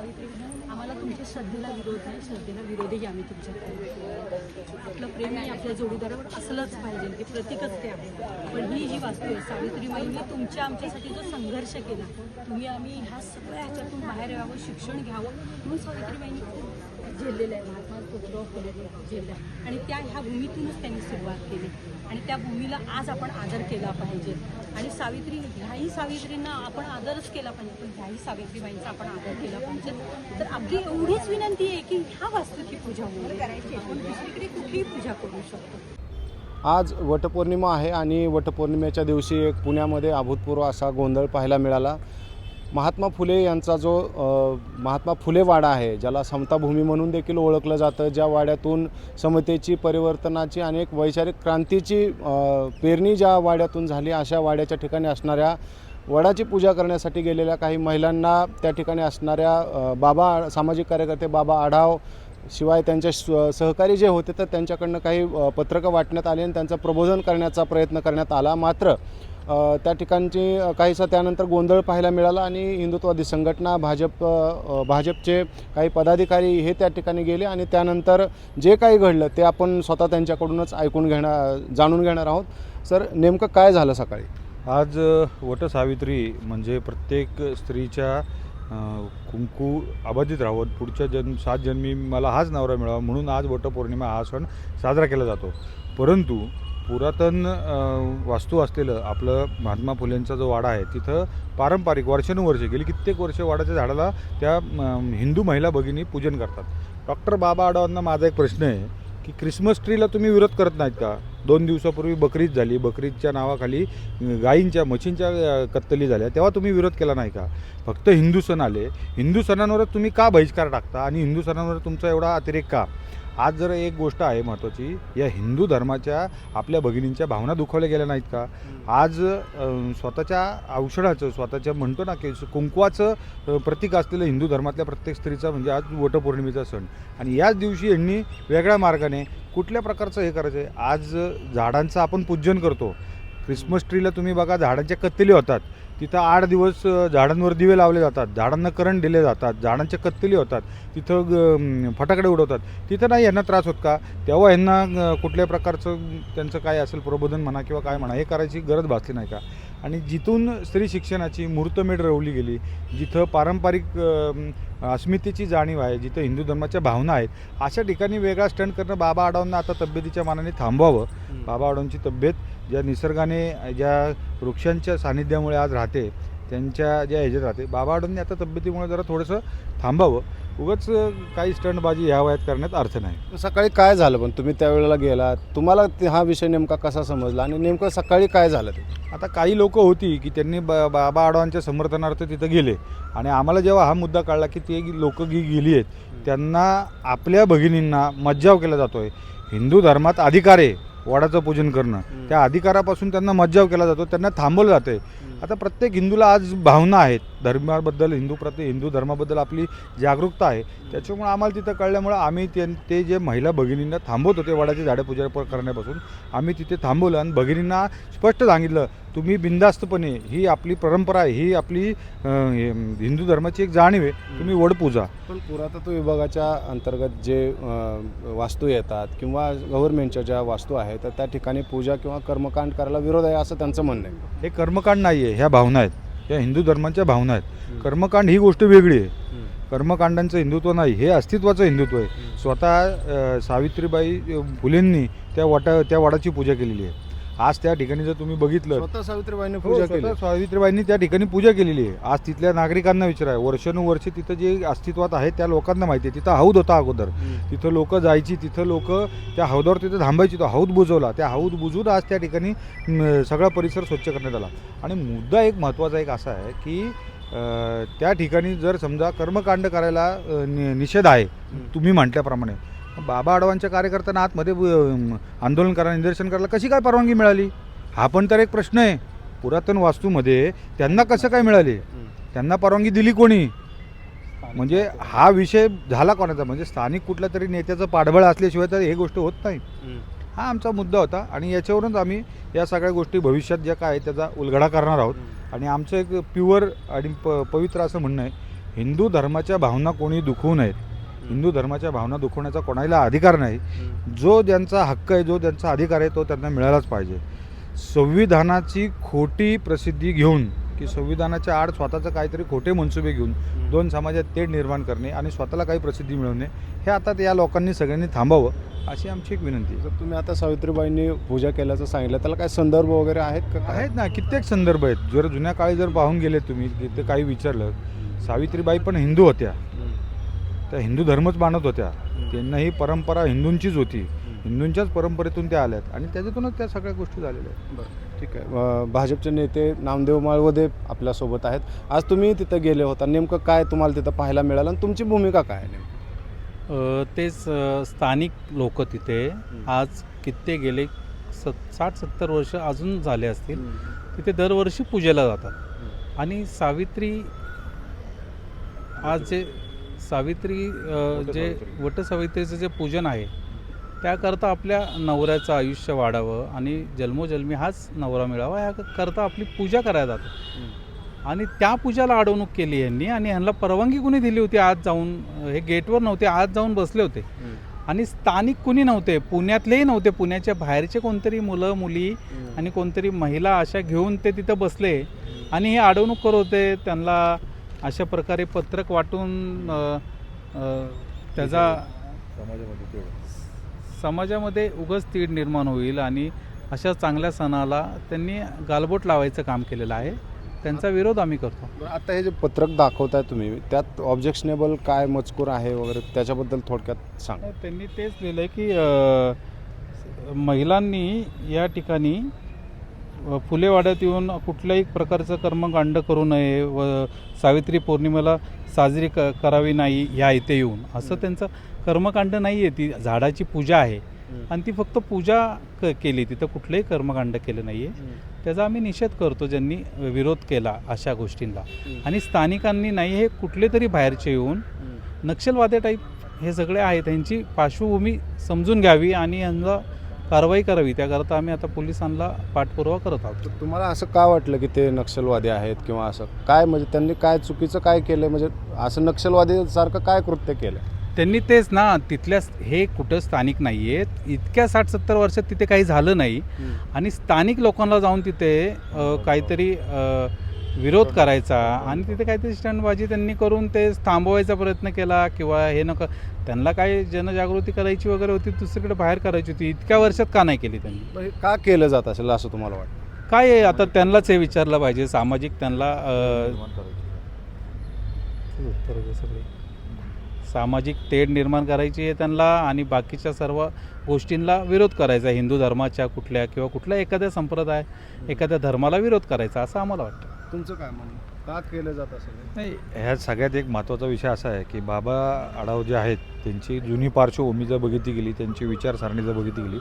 सावित्री आम्हाला तुमच्या श्रद्धेला विरोध नाही श्रद्धेला विरोधही आम्ही तुमच्याकडे आपलं प्रेम हे आपल्या जोडीदारावर असलंच पाहिजे की प्रतीकच ते आहे. पण ही जी वास्तू आहे सावित्रीबाईंनी तुमच्या आमच्यासाठी जो संघर्ष केला तुम्ही आम्ही ह्या सगळ्या ह्याच्यातून बाहेर यावं शिक्षण घ्यावं म्हणून सावित्रीबाईंनी खूप झेललेलं आहे. महात्मा फुले आणि त्या ह्या भूमीतूनच त्यांनी सुरुवात केली. आणि त्या भूमीला आज आपण आदर केला पाहिजे. आणि सावित्री ह्याही सावित्रींना आपण आदरच केला पाहिजे. पण ह्याही सावित्रीबाईंचा आपण आदर केला पाहिजे. तर आपली एवढीच विनंती आहे की ह्या वास्तूची पूजा करायची आपण दुसरीकडे कुठलीही पूजा करू शकतो. आज वटपौर्णिमा आहे आणि वटपौर्णिमेच्या दिवशी एक पुण्यामध्ये अभूतपूर्व असा गोंधळ पाहायला मिळाला. महात्मा फुले यांचा जो महात्मा फुले वाडा आहे ज्याला समताभूमी म्हणून देखील ओळखलं जातं ज्या वाड्यातून समतेची परिवर्तनाची आणि एक वैचारिक क्रांतीची पेरणी ज्या वाड्यातून झाली अशा वाड्याच्या ठिकाणी असणाऱ्या वडाची पूजा करण्यासाठी गेलेल्या काही महिलांना त्या ठिकाणी असणाऱ्या बाबा सामाजिक कार्यकर्ते बाबा आढाव शिवाय त्यांचे सहकारी जे होते तर त्यांच्याकडनं काही पत्रकं वाटण्यात आली आणि त्यांचं प्रबोधन करण्याचा प्रयत्न करण्यात आला. मात्र त्या ठिकाणची काहीसा त्यानंतर गोंधळ पाहायला मिळाला आणि हिंदुत्ववादी संघटना भाजप भाजपचे काही पदाधिकारी हे त्या ठिकाणी गेले आणि त्यानंतर जे काही घडलं ते आपण स्वतः त्यांच्याकडूनच ऐकून घेणार जाणून घेणार आहोत. सर नेमकं काय झालं सकाळी? आज वटसावित्री म्हणजे प्रत्येक स्त्रीच्या कुंकू अबाधित राहावं. पुढच्या जन्म सात जन्मी मला हाच नवरा मिळावा म्हणून आज वटपौर्णिमा हा सण साजरा केला जातो. परंतु पुरातन वास्तू असलेलं आपलं महात्मा फुलेंचा जो वाडा आहे तिथं पारंपरिक वर्षानुवर्षे गेली कित्येक वर्ष वाडाच्या झाडाला त्या हिंदू महिला भगिनी पूजन करतात. डॉक्टर बाबा आडवांना माझा एक प्रश्न आहे की क्रिसमस ट्रीला तुम्ही विरोध करत नाहीत का? दोन दिवसापूर्वी बकरीद झाली बकरीदच्या नावाखाली गायींच्या म्हशींच्या कत्तली झाल्या तेव्हा तुम्ही विरोध केला नाही का? फक्त हिंदू सण आले. हिंदू सणांवरच तुम्ही का बहिष्कार टाकता? आणि हिंदू सणांवर तुमचा एवढा अतिरेक का? आज जर एक गोष्ट आहे महत्त्वाची या हिंदू धर्माच्या आपल्या भगिनींच्या भावना दुखावल्या गेल्या नाहीत का? आज स्वतःच्या औषधाचं स्वतःच्या म्हणतो ना की कुंकवाचं प्रतीक असलेलं हिंदू धर्मातल्या प्रत्येक स्त्रीचा म्हणजे आज वटपौर्णिमेचा सण. आणि याच दिवशी यांनी वेगळ्या मार्गाने कुठल्या प्रकारचं हे करायचं आहे आज झाडांचं आपण पूजन करतो. क्रिसमस ट्रीला तुम्ही बघा झाडांच्या कत्तली होतात. तिथं आठ दिवस झाडांवर दिवे लावले जातात. झाडांना करंट दिले जातात. झाडांच्या कत्तली होतात. तिथं ग- फटाकडे उडवतात. तिथं नाही यांना त्रास होत का? तेव्हा यांना कुठल्या प्रकारचं त्यांचं काय असेल प्रबोधन म्हणा किंवा काय म्हणा हे करायची गरज भासली नाही का? आणि जिथून स्त्री शिक्षणाची मुहूर्तमेढ रवली गेली जिथं पारंपरिक अस्मितेची जाणीव आहे जिथं हिंदू धर्माच्या भावना आहेत अशा ठिकाणी वेगळा स्टंट करणं बाबा आडवांना आता तब्येतीच्या मानाने थांबवावं. बाबा आडवांची तब्येत ज्या निसर्गाने ज्या वृक्षांच्या सानिध्यामुळे आज राहते त्यांच्या ज्या ह्याच्यात राहते. बाबा आडवांनी आता तब्येतीमुळे जरा थोडंसं थांबावं. उगाच काही स्टंटबाजी ह्या वयात करण्यात अर्थ नाही. सकाळी काय झालं? पण तुम्ही त्यावेळेला गेलात. तुम्हाला हा विषय नेमका कसा समजला? आणि नेमकं सकाळी काय झालं ते? आता काही लोक होती की त्यांनी ब बाबा आडवांच्या समर्थनार्थ तिथं गेले. आणि आम्हाला जेव्हा हा मुद्दा कळला की ते लोक गी गेली आहेत त्यांना आपल्या भगिनींना मज्जाव केला जातो आहे हिंदू धर्मात अधिकार आहे. वडाचं पूजन करणं. त्या अधिकारापासून त्यांना मज्जाव केला जातो त्यांना थांबवलं जातं आता प्रत्येक हिंदूला आज भावना आहेत. धर्माबद्दल हिंदू प्रति हिंदू धर्माबद्दल आपली जागरूकता आहे. त्याच्यामुळे आम्हाला तिथं कळल्यामुळं आम्ही ते ते जे महिला भगिनींना थांबवत होते वडाची झाडं पूजा करण्यापासून आम्ही तिथे थांबवलं आणि भगिनींना स्पष्ट सांगितलं तुम्ही बिंदास्तपणे ही आपली परंपरा आहे ही आपली हिंदू धर्माची एक जाणीव आहे तुम्ही वड पूजा. पण पुरातत्व विभागाच्या अंतर्गत जे वास्तू येतात किंवा गव्हर्नमेंटच्या ज्या वास्तू आहेत तर त्या ठिकाणी पूजा किंवा कर्मकांड करायला विरोध आहे असं त्यांचं म्हणणं आहे. हे कर्मकांड नाही आहे ह्या भावना आहेत. ह्या हिंदू धर्माच्या भावना आहेत. कर्मकांड ही गोष्ट वेगळी आहे. कर्मकांडांचं हिंदुत्व नाही हे अस्तित्वाचं हिंदुत्व आहे. स्वतः सावित्रीबाई फुलेंनी त्या वटा त्या वडाची पूजा केलेली आहे. आज त्या ठिकाणी जर तुम्ही बघितलं स्वतः सावित्रीबाईंनी हो, पूजा केली. सावित्रीबाईंनी त्या ठिकाणी पूजा केलेली आहे. आज तिथल्या नागरिकांना विचारा वर्षानुवर्ष तिथं जे अस्तित्वात आहे त्या लोकांना माहिती आहे. तिथं हौद होता अगोदर. तिथं लोक जायची तिथं लोक त्या हौदावर तिथं थांबायची तो हौद बुजवला. त्या हौद बुजून आज त्या ठिकाणी सगळा परिसर स्वच्छ करण्यात आला. आणि मुद्दा एक महत्त्वाचा एक असा आहे की त्या ठिकाणी जर समजा कर्मकांड करायला निषेध आहे तुम्ही म्हटल्याप्रमाणे बाबा आडवांच्या कार्यकर्त्यांना आतमध्ये आंदोलन करायला निदर्शन करायला कशी काय परवानगी मिळाली? हा पण तर एक प्रश्न आहे. पुरातन वास्तूमध्ये त्यांना कसं काय मिळाली? त्यांना परवानगी दिली कोणी? म्हणजे हा विषय झाला कोणाचा? म्हणजे स्थानिक कुठल्या तरी नेत्याचं पाठबळ असल्याशिवाय तर हे गोष्ट होत नाही. हा आमचा मुद्दा होता आणि याच्यावरूनच आम्ही या सगळ्या गोष्टी भविष्यात ज्या काय त्याचा उलगडा करणार आहोत. आणि आमचं एक प्युअर आणि प पवित्र असं म्हणणं आहे हिंदू धर्माच्या भावना कोणी दुखवू नयेत. हिंदू धर्माच्या भावना दुखवण्याचा कोणाला अधिकार नाही. जो ज्यांचा हक्क आहे जो त्यांचा अधिकार आहे तो त्यांना मिळालाच पाहिजे. संविधानाची खोटी प्रसिद्धी घेऊन की संविधानाच्या आड स्वतःचं काहीतरी खोटे मनसुबे घेऊन दोन समाजात तेढ निर्माण करणे आणि स्वतःला काही प्रसिद्धी मिळवणे हे आता या लोकांनी सगळ्यांनी थांबावं अशी आमची एक विनंती आहे. जर तुम्ही आता सावित्रीबाईंनी पूजा केल्याचं सांगितलं त्याला काय संदर्भ वगैरे आहेत का आहेत ना कित्येक संदर्भ आहेत. जर जुन्या काळी जर पाहून गेले तुम्ही तिथे काही विचारलं सावित्रीबाई पण हिंदू होत्या. त्या हिंदू धर्मच मानत होत्या. त्यांना ही परंपरा हिंदूंचीच होती. हिंदूंच्याच परंपरेतून त्या आल्यात. आणि त्याच्यातूनच त्या सगळ्या गोष्टी झालेल्या आहेत. बरं. ठीक आहे. भाजपचे नेते नामदेव माळवदे आपल्यासोबत आहेत. आज तुम्ही तिथं गेले होता. नेमकं काय तुम्हाला तिथं पाहायला मिळालं आणि तुमची भूमिका काय आहे तेच स्थानिक लोक तिथे आज कित्येक गेले सत साठ सत्तर वर्ष अजून झाले असतील. तिथे दरवर्षी पूजेला जातात. आणि सावित्री आज जे सावित्री जे वटसावित्रीचं जे पूजन आहे त्याकरता आपल्या नवऱ्याचं आयुष्य वाढावं आणि जन्मोजन्मी हाच नवरा मिळावा याकरता आपली पूजा करायला जातो. आणि त्या पूजाला अडवणूक केली यांनी आणि ह्यांना परवानगी कुणी दिली होती आज जाऊन हे गेटवर नव्हते आज जाऊन बसले होते. आणि स्थानिक कुणी नव्हते पुण्यातलेही नव्हते पुण्याच्या बाहेरचे कोणतरी मुलं मुली आणि कोणतरी महिला अशा घेऊन ते तिथं बसले. आणि हे अडवणूक करत होते त्यांना अशा प्रकारे पत्रक वाटून त्याचा समाजामध्ये उगच तीड निर्माण होईल आणि अशा चांगल्या सणाला त्यांनी गालबोट लावायचं काम केलेलं आहे. त्यांचा विरोध आम्ही करतो. आता हे जे पत्रक दाखवताय तुम्ही त्यात ऑब्जेक्शनेबल काय मजकूर आहे वगैरे त्याच्याबद्दल थोडक्यात सांग. त्यांनी तेच लिहिलं आहे की महिलांनी या ठिकाणी फुलेवाड्यात येऊन कुठल्याही प्रकारचं कर्मकांड करू नये व सावित्री पौर्णिमेला साजरी क करावी नाही ह्या इथे येऊन. असं त्यांचं कर्मकांड नाही आहे ती झाडाची पूजा आहे. आणि ती फक्त पूजा क केली. तिथं कुठलंही कर्मकांड केलं नाही आहे त्याचा आम्ही निषेध करतो ज्यांनी विरोध केला अशा गोष्टींना. आणि स्थानिकांनी नाही हे कुठले तरी बाहेरचे येऊन नक्षलवाद्या टाईप हे सगळे आहेत. त्यांची पार्श्वभूमी समजून घ्यावी आणि यांना कारवाई करावी त्याकरता आम्ही आता पोलिसांना पाठपुरावा करत आहोत. तर तुम्हाला असं का वाटलं की ते नक्षलवादी आहेत किंवा असं? काय म्हणजे त्यांनी काय चुकीचं काय केलं म्हणजे असं नक्षलवादी सारखं काय कृत्य केलं त्यांनी तेच ना तिथल्या हे कुठं स्थानिक नाही आहेत इतक्या साठ सत्तर वर्षात तिथे काही झालं नाही. आणि स्थानिक लोकांना जाऊन तिथे काहीतरी विरोध करायचा आणि तिथे काहीतरी स्टंटबाजी त्यांनी करून ते थांबवायचा प्रयत्न केला किंवा हे नका त्यांना काय जनजागृती करायची वगैरे होती दुसरीकडे बाहेर करायची होती इतक्या वर्षात का नाही केली त्यांनी? का केलं जात असेल असं तुम्हाला वाटतं? काय आहे? आता त्यांनाच हे विचारलं पाहिजे सामाजिक त्यांना. सामाजिक तेढ निर्माण करायची आहे त्यांना आणि बाकीच्या सर्व गोष्टींना विरोध करायचा हिंदू धर्माच्या कुठल्या किंवा कुठल्या एखाद्या संप्रदाय एखाद्या धर्माला विरोध करायचा असं आम्हाला वाटतं. तुमचं काय म्हणणं? का केलं जात असेल नाही. ह्या सगळ्यात एक महत्त्वाचा विषय असा आहे की बाबा आढाव जे आहेत त्यांची जुनी पार्श्वभूमी जर बघितली गेली त्यांची विचारसरणी जर बघितली गेली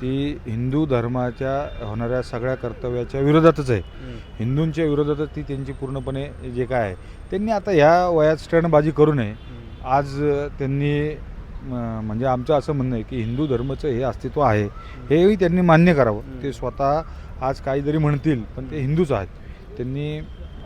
ती हिंदू धर्माच्या होणाऱ्या सगळ्या कर्तव्याच्या विरोधातच आहे. हिंदूंच्या विरोधातच ती त्यांची पूर्णपणे जे काय आहे त्यांनी आता ह्या वयात स्टंटबाजी करू नये. आज त्यांनी म्हणजे आमचं असं म्हणणं आहे की हिंदू धर्माचं हे अस्तित्व आहे हेही त्यांनी मान्य करावं. ते स्वतः आज काही जरी म्हणतील पण ते हिंदूच आहेत. त्यांनी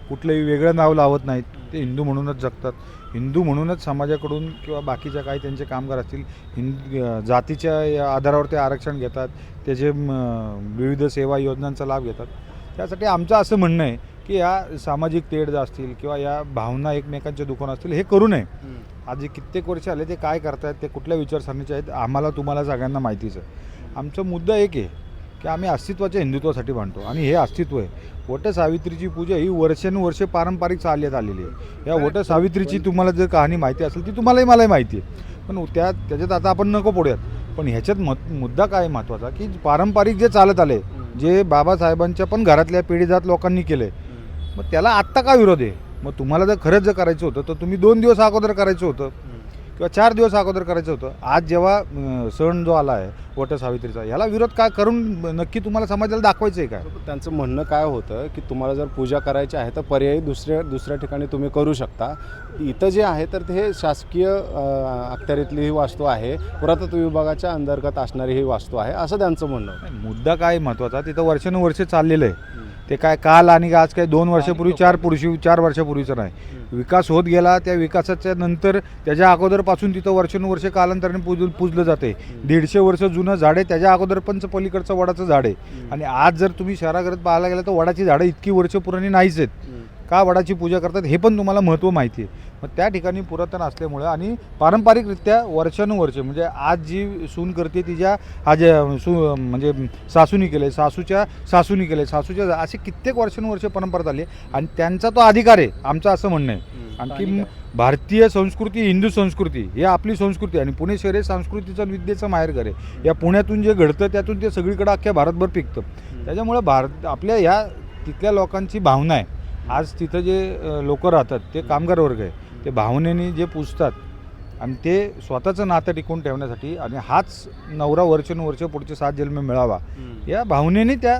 कुठलंही वेगळं नाव लावत नाहीत. ते हिंदू म्हणूनच जगतात. हिंदू म्हणूनच समाजाकडून किंवा बाकीच्या काही त्यांचे कामगार असतील हिंद जातीच्या या आधारावर ते आरक्षण घेतात त्याचे विविध सेवा योजनांचा लाभ घेतात. त्यासाठी आमचं असं म्हणणं आहे की या सामाजिक तेढ असतील किंवा या भावना एकमेकांच्या दुकान असतील हे करू नये. आज कित्येक वर्ष आले ते काय करतायत ते कुठल्या विचारसरणीचे आहेत आम्हाला तुम्हाला सगळ्यांना माहितीच आहे. आमचा मुद्दा एक आहे की आम्ही अस्तित्वाच्या हिंदुत्वासाठी मांडतो. आणि हे अस्तित्व आहे. वट सावित्रीची पूजा ही वर्षानुवर्षे पारंपरिक चालण्यात आलेली आहे. या वट सावित्रीची तुम्हाला जर कहाणी माहिती असेल ती तुम्हालाही मलाही माहिती आहे. पण त्या त्याच्यात आता आपण नको पडूयात. पण ह्याच्यात मत मुद्दा काय महत्त्वाचा? की पारंपरिक जे चालत आले जे बाबासाहेबांच्या पण घरातल्या पिढीजात लोकांनी केले मग त्याला आत्ता का विरोध आहे? मग तुम्हाला जर खरंच जर करायचं होतं तर तुम्ही दोन दिवस अगोदर करायचं होतं. किंवा चार दिवस अगोदर करायचं होतं. आज जेव्हा सण जो आला आहे वट सावित्रीचा याला विरोध काय करून नक्की तुम्हाला समाजाला दाखवायचं आहे काय त्यांचं म्हणणं काय होतं की तुम्हाला जर पूजा करायची आहे तर पर्यायी दुसऱ्या दुसऱ्या ठिकाणी तुम्ही करू शकता. इथं जे आहे तर ते हे शासकीय अखत्यारीतली ही वास्तू आहे. पुरातत्व विभागाच्या अंतर्गत असणारी ही वास्तू आहे असं त्यांचं म्हणणं मुद्दा काय महत्त्वाचा तिथं वर्षानुवर्षे चाललेलं आहे. ते काय काल आणि आज काय दोन वर्षापूर्वी चार पुरुषी चार वर्षापूर्वीचं नाही. विकास होत गेला त्या विकासाच्या नंतर त्याच्या अगोदरपासून तिथं वर्षानुवर्षे कालांतराने पूज पूजलं जाते दीडशे वर्ष जुनं झाड आहे त्याच्या अगोदर पण पलीकडचं वडाचं झाड. आहे आणि आज जर तुम्ही शहराकडे पाहायला गेलं तर वडाची झाडं इतकी वर्ष पुराणी नाहीच आहेत. का वडाची पूजा करतात हे पण तुम्हाला महत्त्व माहिती आहे. मग त्या ठिकाणी पुरातन असल्यामुळं आणि पारंपरिकरित्या वर्षानुवर्षे म्हणजे आज जी सून करते तिच्या आज सू म्हणजे सासूनी केले सासूच्या सासूनी केले सासूच्या असे कित्येक वर्षानुवर्षे परंपरा झाली आहे. आणि त्यांचा तो अधिकार आहे आमचं असं म्हणणं आहे. आणखी भारतीय संस्कृती हिंदू संस्कृती ही आपली संस्कृती आहे आणि पुणे शहर हे संस्कृतीचं विद्येचं माहेरघर आहे. या पुण्यातून जे घडतं त्यातून ते सगळीकडे अख्ख्या भारतभर पिकतं. त्याच्यामुळे भारत आपल्या ह्या तिथल्या लोकांची भावना आहे. आज तिथं जे लोक राहतात ते कामगार वर्ग आहे ते भावनेने जे पूजतात आणि ते स्वतःचं नातं टिकवून ठेवण्यासाठी आणि हाच नवरा वर्षानुवर्ष पुढचे सात जन्म मिळावा या भावनेने त्या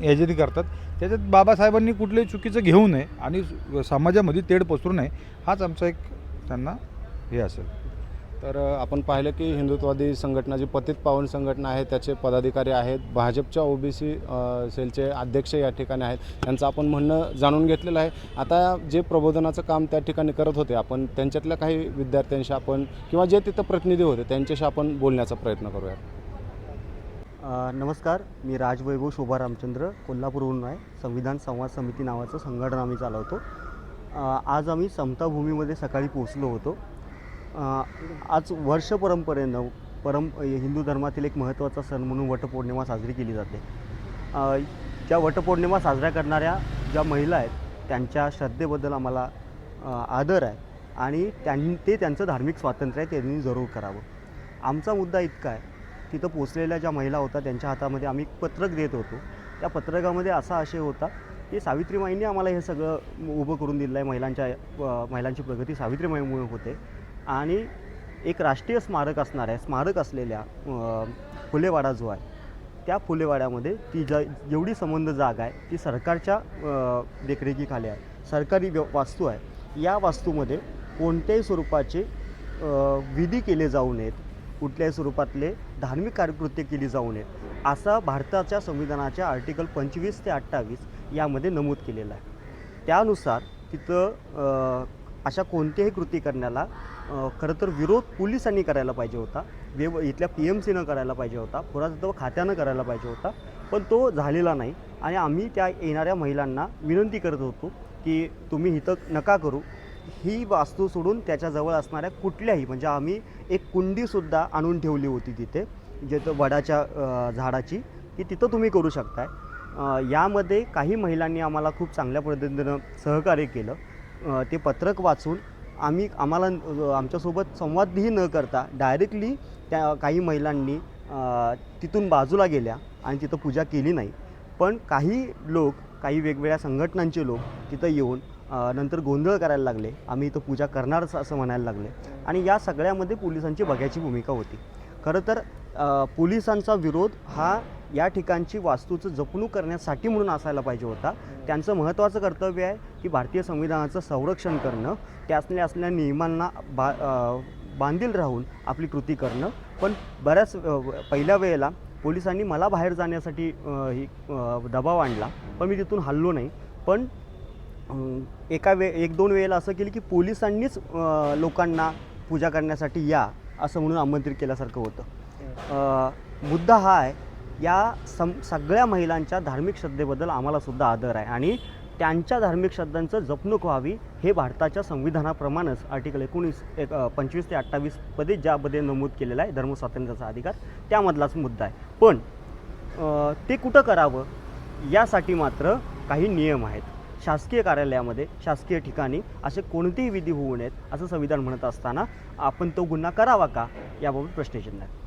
ह्याच्यानी करतात. त्याच्यात बाबासाहेबांनी कुठलंही चुकीचं घेऊ नये आणि समाजामध्ये तेढ पसरू नये हाच आमचा एक त्यांना हे असेल. तर आपण पाहिलं की हिंदुत्ववादी संघटना जी पतित पावन संघटना आहे त्याचे पदाधिकारी आहेत. भाजपच्या ओबीसी सेलचे अध्यक्ष या ठिकाणी आहेत. त्यांचं आपण म्हणणं जाणून घेतलेलं आहे. आता जे प्रबोधनाचं काम त्या ठिकाणी करत होते आपण त्यांच्यातल्या काही विद्यार्थ्यांशी आपण किंवा जे तिथं प्रतिनिधी होते त्यांच्याशी आपण बोलण्याचा प्रयत्न करूया नमस्कार. मी राजवैभव शोभा रामचंद्र कोल्हापूरहून आहे. संविधान संवाद समिती नावाचं संघटना आम्ही चालवतो. आज आम्ही समता भूमीमध्ये सकाळी पोचलो होतो. आज वर्ष परंपरेनं परं हिंदू धर्मातील एक महत्त्वाचा सण म्हणून वटपौर्णिमा साजरी केली जाते. ज्या वटपौर्णिमा साजऱ्या करणाऱ्या ज्या महिला आहेत त्यांच्या श्रद्धेबद्दल आम्हाला आदर आहे आणि त्यां ते त्यांचं धार्मिक स्वातंत्र्य आहे त्यांनी जरूर करावं. आमचा मुद्दा इतका आहे तिथं पोचलेल्या ज्या महिला होत्या त्यांच्या हातामध्ये आम्ही पत्रक देत होतो. त्या पत्रकामध्ये असा आशय होता की सावित्रीमाईंनी आम्हाला हे सगळं उभं करून दिलं आहे महिलांच्या महिलांची प्रगती सावित्रीमाईमुळे होते. आणि एक राष्ट्रीय स्मारक असणार आहे स्मारक असलेल्या फुलेवाडा जो आहे त्या फुलेवाड्यामध्ये ती ज जेवढी संबंध जागा आहे ती सरकारच्या देखरेखीखाली आहे. सरकारी व्य वास्तू आहे. या वास्तूमध्ये कोणत्याही स्वरूपाचे विधी केले जाऊ नयेत. कुठल्याही स्वरूपातले धार्मिक कार्यकृत्य केली जाऊ नयेत. असा भारताच्या संविधानाच्या आर्टिकल पंचवीस ते अठ्ठावीस यामध्ये नमूद केलेलं आहे. त्यानुसार तिथं अशा कोणत्याही कृती करण्याला खरं तर विरोध पोलिसांनी करायला पाहिजे होता. वेव इथल्या पी एम सीनं करायला पाहिजे होता. पुरातत्व खात्यानं करायला पाहिजे होता. पण तो झालेला नाही. आणि आम्ही त्या येणाऱ्या महिलांना विनंती करत होतो की तुम्ही इथं नका करू. ही वास्तू सोडून त्याच्याजवळ असणाऱ्या कुठल्याही म्हणजे आम्ही एक कुंडीसुद्धा आणून ठेवली होती तिथे जिथं वडाच्या झाडाची की तिथं तुम्ही करू शकताय. यामध्ये काही महिलांनी आम्हाला खूप चांगल्या पद्धतीनं सहकार्य केलं. ते पत्रक वाचून आम्ही आम्हाला आमच्यासोबत संवादही न करता डायरेक्टली त्या काही महिलांनी तिथून बाजूला गेल्या आणि तिथं पूजा केली नाही. पण काही लोक काही वेगवेगळ्या संघटनांचे लोक तिथं येऊन नंतर गोंधळ करायला लागले. आम्ही इथं पूजा करणारच असं म्हणायला लागले. आणि या सगळ्यामध्ये पोलिसांची बघायची भूमिका होती. खरं तर पोलिसांचा विरोध हा या ठिकाणची वास्तूचं जपणूक करण्यासाठी म्हणून असायला पाहिजे होता. त्यांचं महत्त्वाचं कर्तव्य आहे की भारतीय संविधानाचं संरक्षण करणं. त्यातल्या असलेल्या नियमांना बा बांधील राहून आपली कृती करणं. पण बऱ्याच पहिल्या वेळेला पोलिसांनी मला बाहेर जाण्यासाठी ही दबाव आणला. पण मी तिथून हल्लो नाही. पण एका वे एक दोन वेळेला असं केलं की पोलिसांनीच लोकांना पूजा करण्यासाठी या असं म्हणून आमंत्रित केल्यासारखं होतं. मुद्दा हा आहे या सम सगळ्या महिलांच्या धार्मिक श्रद्धेबद्दल आम्हालासुद्धा आदर आहे. आणि त्यांच्या धार्मिक श्रद्धांचं जपणूक व्हावी हे भारताच्या संविधानाप्रमाणेच आर्टिकल एकोणीस एक पंचवीस ते अठ्ठावीसमध्ये ज्यामध्ये नमूद केलेला आहे धर्मस्वातंत्र्याचा अधिकार त्यामधलाच मुद्दा आहे. पण ते कुठं करावं? यासाठी मात्र काही नियम आहेत. शासकीय कार्यालयामध्ये शासकीय ठिकाणी असे कोणतेही विधी होऊ नयेत असं संविधान म्हणत असताना आपण तो गुन्हा करावा का? याबाबत प्रश्नचिन्ह आहे